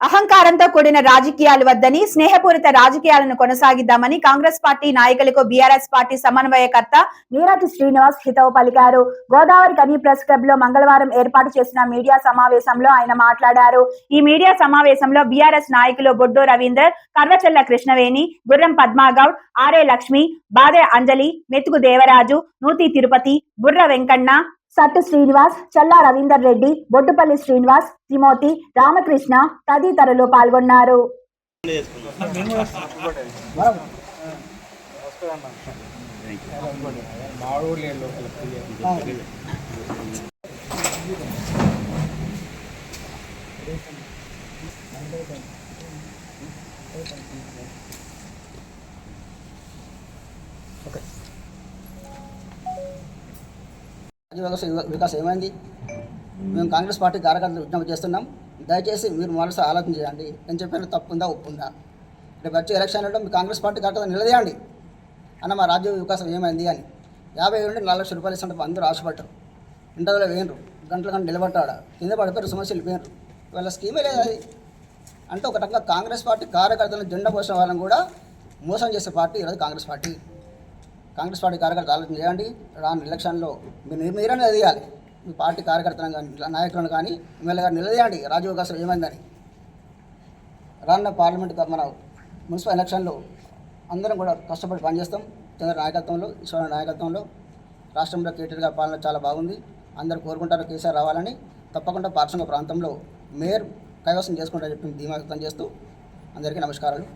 అహంకారంతో కూడిన రాజకీయాలు వద్దని స్నేహపూరిత రాజకీయాలను కొనసాగిద్దామని కాంగ్రెస్ పార్టీ నాయకులకు బీఆర్ఎస్ పార్టీ సమన్వయకర్త నీరాటి శ్రీనివాస్ హితవు పలికారు. గోదావరి కనీ ప్రెస్ క్లబ్లో మంగళవారం ఏర్పాటు చేసిన మీడియా సమావేశంలో ఆయన మాట్లాడారు. ఈ మీడియా సమావేశంలో బీఆర్ఎస్ నాయకులు బొడ్డు రవీందర్ కర్వచల్ల కృష్ణవేణి గుర్రం పద్మాగౌడ్ ఆర్ఏ లక్ష్మి బాదే అంజలి మెతుకు దేవరాజు నూతి తిరుపతి బుర్ర వెంకన్న సట్టు శ్రీనివాస్ చల్లా రవీందర్ రెడ్డి బొడ్డుపల్లి శ్రీనివాస్ త్రిమోతి రామకృష్ణ తదితరులు పాల్గొన్నారు Thank you. వివ- వికాసం ఏమైంది? మేము కాంగ్రెస్ పార్టీ కార్యకర్తలు విజ్ఞప్తి చేస్తున్నాం. దయచేసి మీరు మనసు ఆలోచన చేయండి. నేను చెప్పిన తప్పుందా ఒప్పుందా? రేపు వచ్చే ఎలక్షన్లో మీ కాంగ్రెస్ పార్టీ కార్యకర్తలు నిలదీయండి. అన్న మా రాజ్య వికాసం ఏమైంది అని. యాభై నుండి నాలుగు లక్షల రూపాయలు ఇస్తుంటే అందరూ ఆశపడ్డారు. ఇంటర్వ్యూలో వేయరు. గంటల గంట నిలబడ్డాడు? కింద పడిపోయారు సమస్యలు వేయరు. వాళ్ళ స్కీమే లేదు అది. అంటే ఒక రకంగా కాంగ్రెస్ పార్టీ కార్యకర్తలను జెండా పోసిన వాళ్ళని కూడా మోసం చేసే పార్టీ ఈరోజు కాంగ్రెస్ పార్టీ. కాంగ్రెస్ పార్టీ కార్యకర్తలు ఆలోచన చేయండి. రాను ఎలక్షన్లో మీరు మీరే నిలదీయాలి మీ పార్టీ కార్యకర్తలను కానీ నాయకులను కానీ ఎమ్మెల్యే గారు నిలదీయండి. రాజీవ్ గారు ఏమైందని? రానున్న పార్లమెంట్ మన మున్సిపల్ ఎలక్షన్లో అందరం కూడా కష్టపడి పనిచేస్తాం. చంద్ర నాయకత్వంలో ఈశ్వర నాయకత్వంలో. రాష్ట్రంలో కేటీఆర్ గారి పాలన చాలా బాగుంది. అందరూ కోరుకుంటారు కేసీఆర్ రావాలని. తప్పకుండా పార్శ్వ ప్రాంతంలో మేయర్ కైవసం చేసుకుంటారని చెప్పి ధీమా వ్యక్తం చేస్తూ అందరికీ నమస్కారాలు.